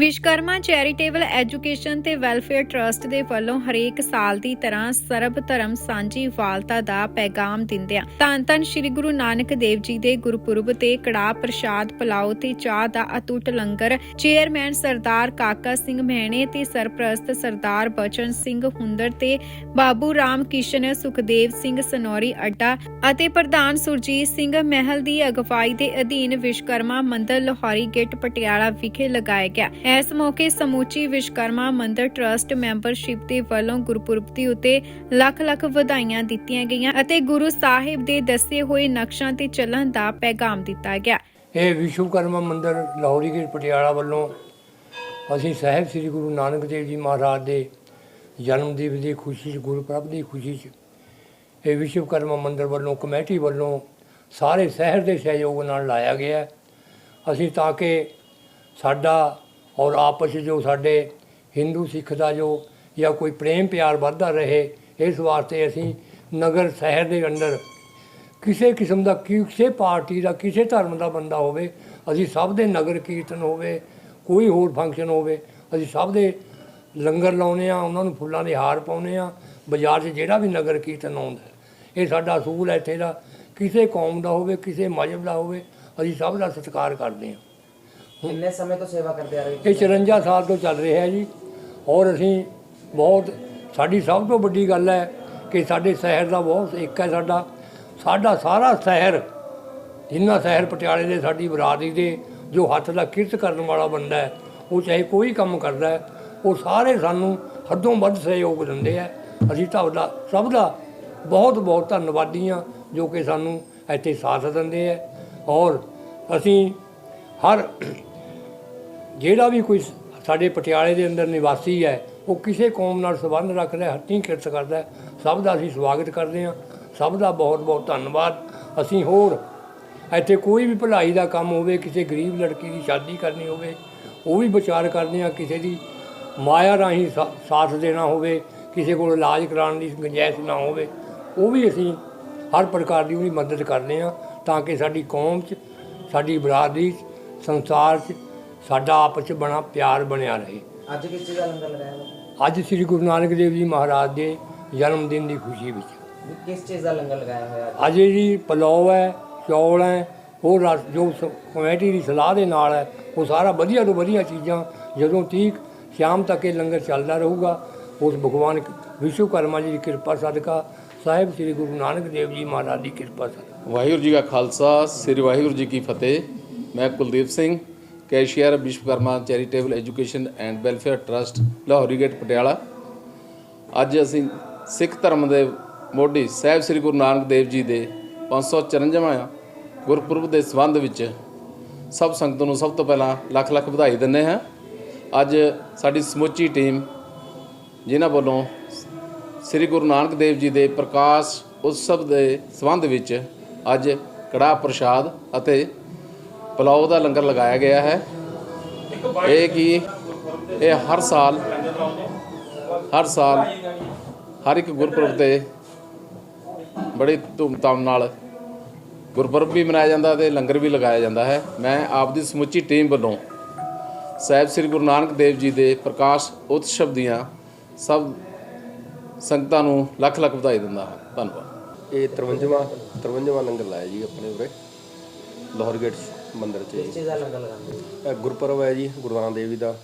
Vishwakarma charitable education ਤੇ welfare trust ਦੇ ਵੱਲੋਂ ਹਰੇਕ ਸਾਲ ਦੀ ਤਰ੍ਹਾਂ ਸਰਬ ਧਰਮ ਸਾਂਝੀ ਵਾਲਤਾ ਦਾ ਪੈਗਾਮ ਦਿੰਦਿਆਂ ਧੰਨ ਧੰਨ ਸ੍ਰੀ ਗੁਰੂ ਨਾਨਕ ਦੇਵ ਜੀ ਦੇ ਗੁਰਪੁਰਬ ਤੇ ਕੜਾਹ ਪ੍ਰਸ਼ਾਦ ਪਲਾਓ ਤੇ ਚਾਹ ਦਾ ਅਟੁੱਟ ਲੰਗਰ, ਚੇਅਰਮੈਨ ਸਰਦਾਰ ਕਾਕਾ ਸਿੰਘ ਮਹਿਣੇ ਤੇ ਸਰਪ੍ਰਸਤ ਸਰਦਾਰ ਬਚਨ ਸਿੰਘ ਹੁੰਦਰ ਤੇ ਬਾਬੂ ਰਾਮ ਕਿਸ਼ਨ ਸੁਖਦੇਵ ਸਿੰਘ ਸਨੌਰੀ ਅੱਡਾ ਅਤੇ ਪ੍ਰਧਾਨ ਸੁਰਜੀਤ ਸਿੰਘ ਮਹਿਲ ਦੀ ਅਗਵਾਈ ਦੇ ਅਧੀਨ ਵਿਸ਼ਕਰਮਾ ਮੰਦਰ, ਲਾਹੌਰੀ ਗੇਟ, ਪਟਿਆਲਾ ਵਿਖੇ ਲਗਾਇਆ ਗਿਆ। ਇਸ ਮੌਕੇ ਸਮੂਚੀ ਵਿਸ਼ਕਰਮਾ ਮੰਦਰ ਟਰਸਟ ਮੈਂਬਰਸ਼ਿਪ ਦੇ ਵੱਲੋਂ ਗੁਰਪੁਰਬ ਦੇ ਉੱਤੇ ਲੱਖ ਲੱਖ ਵਧਾਈਆਂ ਦਿੱਤੀਆਂ ਗਈਆਂ ਅਤੇ ਗੁਰੂ ਸਾਹਿਬ ਦੇ ਦੱਸੇ ਹੋਏ ਨਕਸ਼ਾਂ ਤੇ ਚੱਲਣ ਦਾ ਪੈਗਾਮ ਦਿੱਤਾ ਗਿਆ। ਇਹ ਵਿਸ਼ਵਕਰਮਾ ਮੰਦਿਰ ਲਾਹੌਰੀ ਗੇਟ ਪਟਿਆਲਾ ਵੱਲੋਂ ਅਸੀਂ ਸਾਹਿਬ ਸ੍ਰੀ ਗੁਰੂ ਨਾਨਕ ਦੇਵ ਜੀ ਮਹਾਰਾਜ ਦੇ ਜਨਮ ਦਿਵਸ ਦੀ ਖੁਸ਼ੀ 'ਚ, ਗੁਰਪੁਰਬ ਦੀ ਖੁਸ਼ੀ 'ਚ ਇਹ ਵਿਸ਼ਵਕਰਮਾ ਮੰਦਿਰ ਵੱਲੋਂ, ਕਮੇਟੀ ਵੱਲੋਂ ਸਾਰੇ ਸ਼ਹਿਰ ਦੇ ਸਹਿਯੋਗ ਨਾਲ ਲਾਇਆ ਗਿਆ। ਅਸੀਂ ਤਾਂ ਕਿ ਸਾਡਾ ਔਰ ਆਪਸ 'ਚ ਜੋ ਸਾਡੇ ਹਿੰਦੂ ਸਿੱਖ ਦਾ ਜੋ ਜਾਂ ਕੋਈ ਪ੍ਰੇਮ ਪਿਆਰ ਵੱਧਦਾ ਰਹੇ, ਇਸ ਵਾਸਤੇ ਅਸੀਂ ਨਗਰ ਸ਼ਹਿਰ ਦੇ ਅੰਦਰ ਕਿਸੇ ਕਿਸਮ ਦਾ ਕਿਸੇ ਪਾਰਟੀ ਦਾ, ਕਿਸੇ ਧਰਮ ਦਾ ਬੰਦਾ ਹੋਵੇ, ਅਸੀਂ ਸਭ ਦੇ ਨਗਰ ਕੀਰਤਨ ਹੋਵੇ, ਕੋਈ ਹੋਰ ਫੰਕਸ਼ਨ ਹੋਵੇ, ਅਸੀਂ ਸਭ ਦੇ ਲੰਗਰ ਲਾਉਨੇ ਆ ਉਹਨਾਂ ਨੂੰ ਫੁੱਲਾਂ ਦੇ ਹਾਰ ਪਾਉਨੇ ਆ ਬਾਜ਼ਾਰ 'ਚ ਜਿਹੜਾ ਵੀ ਨਗਰ ਕੀਰਤਨ ਆਉਂਦਾ ਇਹ ਸਾਡਾ ਅਸੂਲ ਹੈ ਇੱਥੇ ਦਾ, ਕਿਸੇ ਕੌਮ ਦਾ ਹੋਵੇ, ਕਿਸੇ ਮਜ਼ਹਬ ਦਾ ਹੋਵੇ, ਅਸੀਂ ਸਭ ਦਾ ਸਤਿਕਾਰ ਕਰਦੇ ਹਾਂ। ਕਿੰਨੇ ਸਮੇਂ ਤੋਂ ਸੇਵਾ ਕਰਦੇ ਆ ਰਹੇ ਇਹ 54 ਸਾਲ ਤੋਂ ਚੱਲ ਰਿਹਾ ਹੈ ਜੀ। ਔਰ ਅਸੀਂ ਬਹੁਤ ਸਾਡੀ ਸਭ ਤੋਂ ਵੱਡੀ ਗੱਲ ਹੈ ਕਿ ਸਾਡੇ ਸ਼ਹਿਰ ਦਾ ਬਹੁਤ ਇੱਕ ਹੈ ਸਾਡਾ। ਸਾਡਾ ਸਾਰਾ ਸ਼ਹਿਰ ਜਿੰਨਾ ਸ਼ਹਿਰ ਪਟਿਆਲੇ ਦੇ ਸਾਡੀ ਬਰਾਦਰੀ ਦੇ ਜੋ ਹੱਥ ਦਾ ਕਿਰਤ ਕਰਨ ਵਾਲਾ ਬੰਦਾ ਹੈ ਉਹ ਚਾਹੇ ਕੋਈ ਕੰਮ ਕਰਦਾ ਹੈ ਉਹ ਸਾਰੇ ਸਾਨੂੰ ਹੱਦੋਂ ਵੱਧ ਸਹਿਯੋਗ ਦਿੰਦੇ ਆ ਅਸੀਂ ਤੁਹਾਡਾ ਸਭ ਦਾ ਬਹੁਤ ਬਹੁਤ ਧੰਨਵਾਦੀ ਹਾਂ ਜੋ ਕਿ ਸਾਨੂੰ ਇੱਥੇ ਸਾਥ ਦਿੰਦੇ ਆ ਔਰ ਅਸੀਂ ਹਰ ਜਿਹੜਾ ਵੀ ਕੋਈ ਸਾਡੇ ਪਟਿਆਲੇ ਦੇ ਅੰਦਰ ਨਿਵਾਸੀ ਹੈ, ਉਹ ਕਿਸੇ ਕੌਮ ਨਾਲ ਸੰਬੰਧ ਰੱਖਦਾ ਹੈ, ਹੱਥੀਂ ਕਿਰਤ ਕਰਦਾ ਸਭ ਦਾ ਅਸੀਂ ਸਵਾਗਤ ਕਰਦੇ ਹਾਂ। ਸਭ ਦਾ ਬਹੁਤ ਬਹੁਤ ਧੰਨਵਾਦ। ਅਸੀਂ ਹੋਰ ਇੱਥੇ ਕੋਈ ਵੀ ਭਲਾਈ ਦਾ ਕੰਮ ਹੋਵੇ, ਕਿਸੇ ਗਰੀਬ ਲੜਕੀ ਦੀ ਸ਼ਾਦੀ ਕਰਨੀ ਹੋਵੇ, ਉਹ ਵੀ ਵਿਚਾਰ ਕਰਦੇ ਹਾਂ। ਕਿਸੇ ਦੀ ਮਾਇਆ ਰਾਹੀਂ ਸਾਥ ਦੇਣਾ ਹੋਵੇ, ਕਿਸੇ ਕੋਲ ਇਲਾਜ ਕਰਾਉਣ ਦੀ ਗੁੰਜਾਇਸ਼ ਨਾ ਹੋਵੇ, ਉਹ ਵੀ ਅਸੀਂ ਹਰ ਪ੍ਰਕਾਰ ਦੀ ਉਹਦੀ ਮਦਦ ਕਰਦੇ ਹਾਂ ਤਾਂ ਕਿ ਸਾਡੀ ਕੌਮ 'ਚ, ਸਾਡੀ ਬਰਾਦਰੀ 'ਚ, ਸੰਸਾਰ 'ਚ ਸਾਡਾ ਆਪਸ 'ਚ ਬਣਾ ਪਿਆਰ ਬਣਿਆ ਰਹੇ ਅੱਜ ਕਿਸ ਚੀਜ਼ ਦਾ ਲੰਗਰ ਲਗਾਇਆ? ਅੱਜ ਸ੍ਰੀ ਗੁਰੂ ਨਾਨਕ ਦੇਵ ਜੀ ਮਹਾਰਾਜ ਦੇ ਜਨਮ ਦਿਨ ਦੀ ਖੁਸ਼ੀ ਵਿੱਚ ਕਿਸ ਚੀਜ਼ ਦਾ ਲੰਗਰ ਲਗਾਇਆ ਹੋਇਆ ਅੱਜ? ਅੱਜ ਜੀ ਪਲੌ ਹੈ ਚੌਲ ਹੈ ਹੋਰ ਰਸ ਜੋ ਕਮੇਟੀ ਦੀ ਸਲਾਹ ਦੇ ਨਾਲ ਹੈ ਉਹ ਸਾਰਾ ਵਧੀਆ ਤੋਂ ਵਧੀਆ ਚੀਜ਼ਾਂ ਜਦੋਂ ਤੀਕ ਸ਼ਾਮ ਤੱਕ ਇਹ ਲੰਗਰ ਚੱਲਦਾ ਰਹੂਗਾ ਉਸ ਭਗਵਾਨ ਵਿਸ਼ਵਕਰਮਾ ਜੀ ਦੀ ਕਿਰਪਾ ਸਦਕਾ ਸਾਹਿਬ ਸ੍ਰੀ ਗੁਰੂ ਨਾਨਕ ਦੇਵ ਜੀ ਮਹਾਰਾਜ ਦੀ ਕਿਰਪਾ ਸਦਕਾ ਵਾਹਿਗੁਰੂ ਜੀ ਕਾ ਖਾਲਸਾ ਸ੍ਰੀ ਵਾਹਿਗੁਰੂ ਜੀ ਕੀ ਫਤਿਹ ਮੈਂ Kuldeep Singh cashier Vishwakarma charitable education and welfare trust, Lahori gate, Patiala. ਅੱਜ ਅਸੀਂ ਸਿੱਖ ਧਰਮ ਦੇ ਮੋਢੀ ਸਾਹਿਬ ਸ੍ਰੀ ਗੁਰੂ ਨਾਨਕ ਦੇਵ ਜੀ ਦੇ 554ਵਾਂ ਗੁਰਪੁਰਬ ਦੇ ਸੰਬੰਧ ਵਿੱਚ ਸਭ ਸੰਗਤ ਨੂੰ ਸਭ ਤੋਂ ਪਹਿਲਾਂ ਲੱਖ ਲੱਖ ਵਧਾਈ ਦਿੰਦੇ ਹਾਂ। ਅੱਜ ਸਾਡੀ ਸਮੁੱਚੀ ਟੀਮ ਜਿਨ੍ਹਾਂ ਵੱਲੋਂ ਸ੍ਰੀ ਗੁਰੂ ਨਾਨਕ ਦੇਵ ਜੀ ਦੇ ਪ੍ਰਕਾਸ਼ ਉਤਸਵ ਦੇ ਸੰਬੰਧ ਵਿੱਚ ਅੱਜ ਕੜਾਹ ਪ੍ਰਸ਼ਾਦ ਅਤੇ ਪਲਾਓ ਦਾ ਲੰਗਰ ਲਗਾਇਆ ਗਿਆ ਹੈ। ਇਹ ਕਿ? ਇਹ ਹਰ ਸਾਲ ਹਰ ਸਾਲ ਹਰ ਇੱਕ ਗੁਰਪੁਰਬ ਤੇ ਬੜੀ ਧੂਮਧਾਮ ਨਾਲ ਗੁਰਪੁਰਬ ਵੀ ਮਨਾਇਆ ਜਾਂਦਾ ਤੇ ਲੰਗਰ ਵੀ ਲਗਾਇਆ ਜਾਂਦਾ ਹੈ। ਮੈਂ ਆਪ ਦੀ ਸਮੁੱਚੀ ਟੀਮ ਵੱਲੋਂ ਸਾਹਿਬ ਸ੍ਰੀ ਗੁਰੂ ਨਾਨਕ ਦੇਵ ਜੀ ਦੇ ਪ੍ਰਕਾਸ਼ ਉਤਸਵ ਦੀਆਂ ਸਭ ਸੰਗਤਾਂ ਨੂੰ ਲੱਖ ਲੱਖ ਵਧਾਈ ਦਿੰਦਾ ਹਾਂ। ਧੰਨਵਾਦ। ਇਹ 53ਵਾਂ 53ਵਾਂ ਲੰਗਰ ਲਾਇਆ ਜੀ ਆਪਣੇ ਉਰੇ, ਲਾਹੌਰ ਗੇਟ ਮੰਦਿਰ 'ਚ ਕਿਸ ਜੀ। ਚੀਜ਼ ਦਾ ਲੰਗਰ ਲਗਾਉਂਦੇ ਹੋ? ਇਹ ਗੁਰਪੁਰਬ ਹੈ ਜੀ ਗੁਰੂ ਨਾਨਕ ਦੇਵ ਜੀ ਦਾ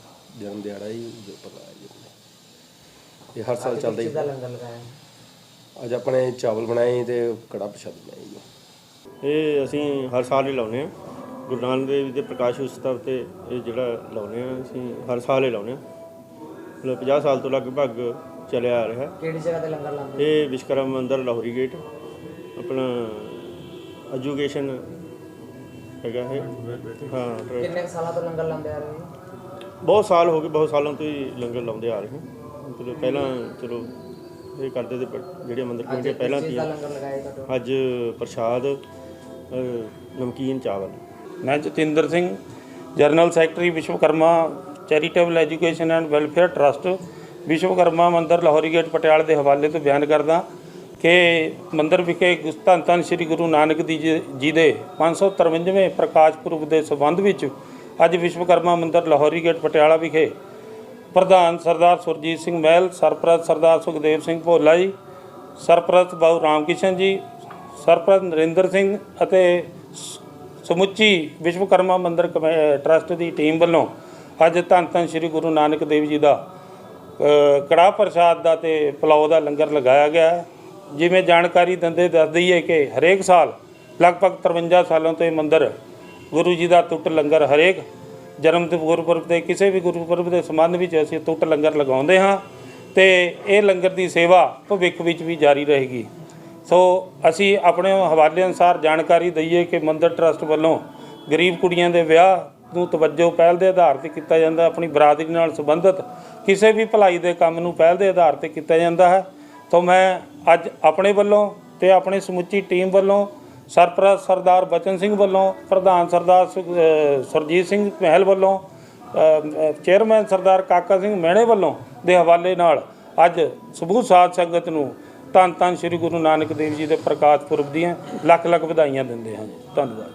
ਜਨਮ ਦਿਹਾੜਾ ਜੀ ਗੁਰਪੁਰਬ ਹੈ ਜੀ। ਆਪਣੇ। ਇਹ ਹਰ ਸਾਲ ਕਿਸ ਚੱਲਦਾ ਦਾ ਲੰਗਰ ਲਗਾਇਆ ਅੱਜ ਆਪਣੇ ਚਾਵਲ ਬਣਾਏ ਤੇ ਕੜਾ ਪ੍ਰਸ਼ਾਦ ਬਣਾਏ ਜੀ। ਇਹ ਅਸੀਂ ਹਰ ਸਾਲ ਹੀ ਲਾਉਂਦੇ ਆ ਗੁਰੂ ਨਾਨਕ ਦੇਵ ਜੀ ਦੇ ਪ੍ਰਕਾਸ਼ ਉਤਸਵ ਤੇ ਇਹ ਜਿਹੜਾ ਲਾਉਂਦੇ ਆ ਅਸੀਂ ਹਰ ਸਾਲ ਹੀ ਲਾਉਂਦੇ ਆ ਮਤਲਬ 50 ਸਾਲ ਤੋਂ ਲਗਭਗ ਚੱਲਿਆ ਆ ਰਿਹਾ। ਕਿਹੜੀ ਜਗ੍ਹਾ ਤੇ ਲੰਗਰ ਲਾਉਂਦੇ ਹੋ? ਇਹ ਵਿਸ਼ਕਰਮ ਮੰਦਰ ਲਾਹੌਰੀ ਗੇਟ ਆਪਣਾ ਐਜੂਕੇਸ਼ਨ ਹੈਗਾ ਇਹ। ਹਾਂ। ਕਿੰਨੇ ਕੁ ਸਾਲਾਂ ਤੋਂ ਲੰਗਰ ਲਾਉਂਦੇ ਆ ਰਹੇ ਹੋ? ਬਹੁਤ ਸਾਲ ਹੋ ਗਏ ਬਹੁਤ ਸਾਲਾਂ ਤੋਂ ਹੀ ਲੰਗਰ ਲਾਉਂਦੇ ਆ ਰਹੇ ਹਾਂ। ਚਲੋ ਪਹਿਲਾਂ ਚਲੋ ਇਹ ਕਰਦੇ ਤੇ ਜਿਹੜੇ ਮੰਦਰ ਕਿਸ ਪਹਿਲਾਂ ਸੀ। ਲੰਗਰ ਲਗਾਇਆ ਤੁਹਾਡੇ ਅੱਜ ਪ੍ਰਸ਼ਾਦ ਨਮਕੀਨ ਚਾਵਲ। ਮੈਂ Jatinder Singh general secretary Vishwakarma charitable education and welfare trust Vishwakarma ਮੰਦਿਰ ਲਾਹੌਰੀ ਗੇਟ ਪਟਿਆਲਾ ਦੇ ਹਵਾਲੇ ਤੋਂ ਬਿਆਨ ਕਰਦਾ। ਕਿ ਮੰਦਰ ਵਿਖੇ ਧੰਨ ਧੰਨ ਸ੍ਰੀ ਗੁਰੂ ਨਾਨਕ ਦੀ ਜੀ ਜੀ ਦੇ 553ਵੇਂ ਪ੍ਰਕਾਸ਼ ਪੁਰਬ ਦੇ ਸੰਬੰਧ ਵਿੱਚ ਅੱਜ ਵਿਸ਼ਵਕਰਮਾ ਮੰਦਰ ਲਾਹੌਰੀ ਗੇਟ ਪਟਿਆਲਾ ਵਿਖੇ ਪ੍ਰਧਾਨ ਸਰਦਾਰ ਸੁਰਜੀਤ ਸਿੰਘ ਮਹਿਲ ਸਰਪ੍ਰਸਤ ਸਰਦਾਰ ਸੁਖਦੇਵ ਸਿੰਘ ਭੋਲਾ ਜੀ ਸਰਪ੍ਰਸਤ ਬਾਬੂ ਰਾਮਕਿਸ਼ਨ ਜੀ ਸਰਪ੍ਰਸਤ ਨਰਿੰਦਰ ਸਿੰਘ ਅਤੇ ਸ- ਸਮੁੱਚੀ ਵਿਸ਼ਵਕਰਮਾ ਮੰਦਰ ਕਮੇ- ਟਰਸਟ ਦੀ ਟੀਮ ਵੱਲੋਂ ਅੱਜ ਧੰਨ ਧੰਨ ਸ੍ਰੀ ਗੁਰੂ ਨਾਨਕ ਦੇਵ ਜੀ ਦਾ ਅ, ਕੜਾਹ ਪ੍ਰਸ਼ਾਦ ਦਾ ਤੇ ਪਲਾਓ ਦਾ ਲੰਗਰ ਲਗਾਇਆ ਗਿਆ ਜਿਵੇਂ ਜਾਣਕਾਰੀ ਦਿੰਦੇ ਦੱਸ ਦਈਏ ਕਿ ਹਰੇਕ ਸਾਲ ਲਗਭਗ 53 ਸਾਲਾਂ ਤੋਂ ਇਹ ਮੰਦਿਰ ਗੁਰੂ ਜੀ ਦਾ ਟੁੱਟ ਲੰਗਰ ਹਰੇਕ ਜਨਮ ਤੇ ਗੁਰਪੁਰਬ ਤੇ ਕਿਸੇ ਵੀ ਗੁਰਪੁਰਬ ਦੇ ਸੰਬੰਧ ਵਿੱਚ ਅਸੀਂ ਟੁੱਟ ਲੰਗਰ ਲਗਾਉਂਦੇ ਹਾਂ ਤੇ ਇਹ ਲੰਗਰ ਦੀ ਸੇਵਾ ਭਵਿੱਖ ਵਿੱਚ ਵੀ ਜਾਰੀ ਰਹੇਗੀ। ਸੋ ਅਸੀਂ ਆਪਣੇ ਹਵਾਲੇ ਅਨੁਸਾਰ ਜਾਣਕਾਰੀ ਦਈਏ ਕਿ ਮੰਦਿਰ ਟਰਸਟ ਵੱਲੋਂ ਗਰੀਬ ਕੁੜੀਆਂ ਦੇ ਵਿਆਹ ਨੂੰ ਤਵੱਜੋ ਪਹਿਲ ਦੇ ਆਧਾਰ ਤੇ ਕੀਤਾ ਜਾਂਦਾ, ਆਪਣੀ ਬਰਾਦਰੀ ਨਾਲ ਸੰਬੰਧਿਤ ਕਿਸੇ ਵੀ ਭਲਾਈ ਦੇ ਕੰਮ ਨੂੰ ਪਹਿਲ ਦੇ ਆਧਾਰ ਤੇ ਕੀਤਾ ਜਾਂਦਾ ਹੈ। ਤਾਂ ਮੈਂ ਅੱਜ ਆਪਣੇ ਵੱਲੋਂ ਤੇ ਆਪਣੀ ਸਮੁੱਚੀ ਟੀਮ ਵੱਲੋਂ ਸਰਪ੍ਰਸਤ ਸਰਦਾਰ ਬਚਨ ਸਿੰਘ ਵੱਲੋਂ, ਪ੍ਰਧਾਨ ਸਰਦਾਰ ਸੁਖ- ਸੁਰਜੀਤ ਸਿੰਘ ਮਹਿਲ ਵੱਲੋਂ ਚੇਅਰਮੈਨ ਸਰਦਾਰ ਕਾਕਾ ਸਿੰਘ ਮਹਿਣੇ ਵੱਲੋਂ ਦੇ ਹਵਾਲੇ ਨਾਲ ਅੱਜ ਸਬੂਤ ਸਾਧ ਸੰਗਤ ਨੂੰ ਧੰਨ ਧੰਨ ਸ੍ਰੀ ਗੁਰੂ ਨਾਨਕ ਦੇਵ ਜੀ ਦੇ ਪ੍ਰਕਾਸ਼ ਪੁਰਬ ਦੀਆਂ ਲੱਖ ਲੱਖ ਵਧਾਈਆਂ ਦਿੰਦੇ ਹਾਂ ਧੰਨਵਾਦ।